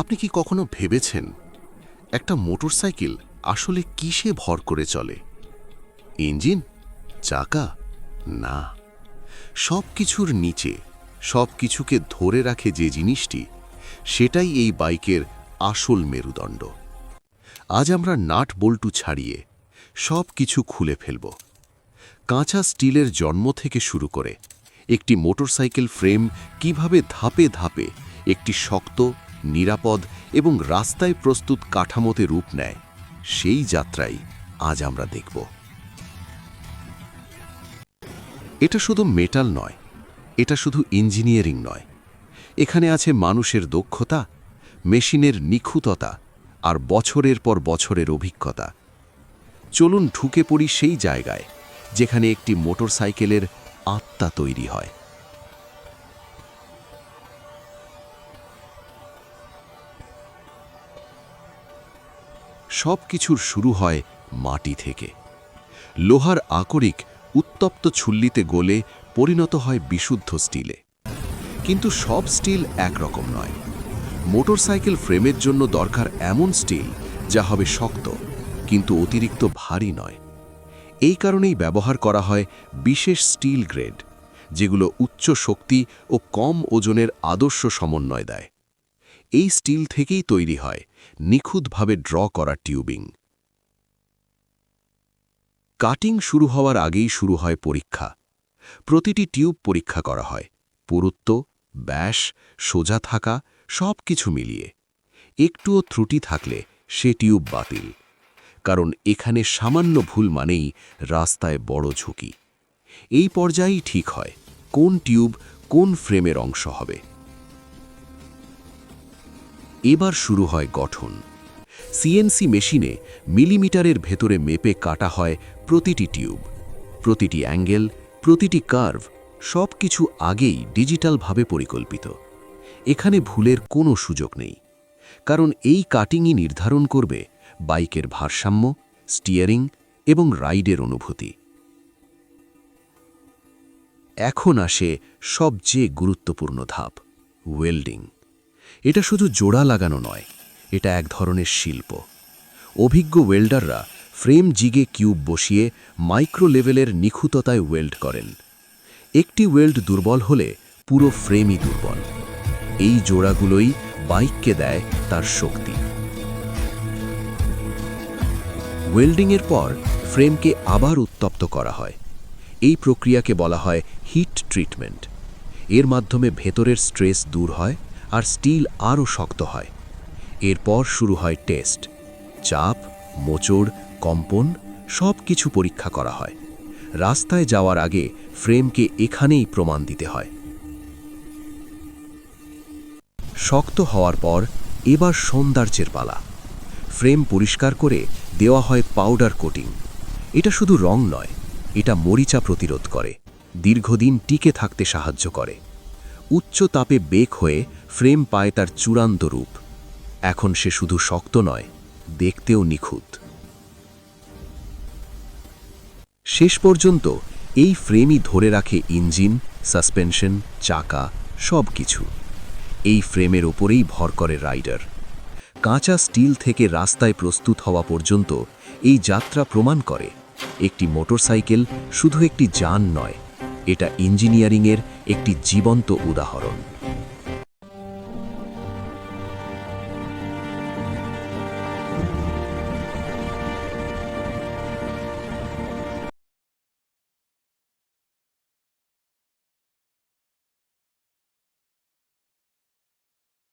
আপনি কি কখনো ভেবেছেন একটা মোটরসাইকেল আসলে কিসে ভর করে চলে? ইঞ্জিন? চাকা? না। সব কিছুর নিচে সব কিছুকে ধরে রাখে যে জিনিসটি, সেটাই এই বাইকের আসল মেরুদণ্ড। আজ আমরা নাট বল্টু ছাড়িয়ে সব কিছু খুলে ফেলব। কাঁচা স্টিলের জন্ম থেকে শুরু করে একটি মোটরসাইকেল ফ্রেম কীভাবে ধাপে ধাপে একটি শক্ত নিরাপদ এবং রাস্তায় প্রস্তুত কাঠামোতে রূপ নেয়। সেই যাত্রাই আজ আমরা দেখব। এটা শুধু মেটাল নয়, এটা শুধু ইঞ্জিনিয়ারিং নয়। এখানে আছে মানুষের দক্ষতা, মেশিনের নিখুঁততা আর বছরের পর বছরের অভিজ্ঞতা। চলুন ঢুকে পড়ি সেই জায়গায়, যেখানে একটি মোটরসাইকেলের আত্মা তৈরি হয়। সব কিছুর শুরু হয় মাটি থেকে। লোহার আকরিক উত্তপ্ত ছুল্লিতে গলে পরিণত হয় বিশুদ্ধ স্টিলে। কিন্তু সব স্টিল একরকম নয়। মোটরসাইকেল ফ্রেমের জন্য দরকার এমন স্টিল যা হবে শক্ত, কিন্তু অতিরিক্ত ভারী নয়। এই কারণেই ব্যবহার করা হয় বিশেষ স্টিল গ্রেড, যেগুলো উচ্চ শক্তি ও কম ওজনের আদর্শ সমন্বয় দেয়। এই স্টিল থেকেই তৈরি হয়, নিখুঁতভাবে ড্র করা টিউবিং। কাটিং শুরু হওয়ার আগেই শুরু হয় পরীক্ষা। প্রতিটি টিউব পরীক্ষা করা হয়, পুরুত্ব, ব্যাস, সোজা থাকা সব কিছু মিলিয়ে। একটুও ত্রুটি থাকলে সে টিউব বাতিল, কারণ এখানে সামান্য ভুল মানেই রাস্তায় বড় ঝুঁকি। এই পর্যায়েই ঠিক হয়, কোন টিউব কোন ফ্রেমের অংশ হবে। এবার শুরু হয় গঠন। সিএনসি মেশিনে মিলিমিটারের ভেতরে মেপে কাটা হয় প্রতিটি টিউব, প্রতিটি অ্যাঙ্গেল, প্রতিটি কার্ভ সব কিছু আগেই ডিজিটালভাবে পরিকল্পিত। এখানে ভুলের কোনো সুযোগ নেই, কারণ এই কাটিংই নির্ধারণ করবে বাইকের ভারসাম্য, স্টিয়ারিং এবং রাইডের অনুভূতি। এখন আসে সবচেয়ে গুরুত্বপূর্ণ ধাপ ওয়েল্ডিং এটা শুধু জোড়া লাগানো নয়, এটা এক ধরনের শিল্প। অভিজ্ঞ ওয়েল্ডাররা ফ্রেম জিগে কিউব বসিয়ে মাইক্রো লেভেলের নিখুঁততায় ওয়েল্ড করেন। একটি ওয়েল্ড দুর্বল হলে পুরো ফ্রেমই দুর্বল। এই জোড়াগুলোই বাইককে দেয় তার শক্তি। ওয়েল্ডিংয়ের পর ফ্রেমকে আবার উত্তপ্ত করা হয়। এই প্রক্রিয়াকে বলা হয় হিট ট্রিটমেন্ট। এর মাধ্যমে ভেতরের স্ট্রেস দূর হয় আর স্টিল আরও শক্ত হয়। এরপর শুরু হয় টেস্ট। চাপ, মোচড়, কম্পন সব কিছু পরীক্ষা করা হয়। রাস্তায় যাওয়ার আগে ফ্রেমকে এখানেই প্রমাণ দিতে হয়। শক্ত হওয়ার পর এবার সৌন্দর্যের পালা ফ্রেম পরিষ্কার করে দেওয়া হয় পাউডার কোটিং। এটা শুধু রং নয়, এটা মরিচা প্রতিরোধ করে, দীর্ঘদিন টিকে থাকতে সাহায্য করে। উচ্চ তাপে বেক হয়ে ফ্রেম পায় তার চূড়ান্ত রূপ। এখন সে শুধু শক্ত নয়, দেখতেও নিখুঁত। শেষ পর্যন্ত এই ফ্রেমই ধরে রাখে ইঞ্জিন, সাসপেনশন, চাকা সব কিছু এই ফ্রেমের ওপরেই ভর করে রাইডার। কাঁচা স্টিল থেকে রাস্তায় প্রস্তুত হওয়া পর্যন্ত এই যাত্রা প্রমাণ করে, একটি মোটরসাইকেল শুধু একটি যান নয় এটা ইঞ্জিনিয়ারিংয়ের একটি জীবন্ত উদাহরণ।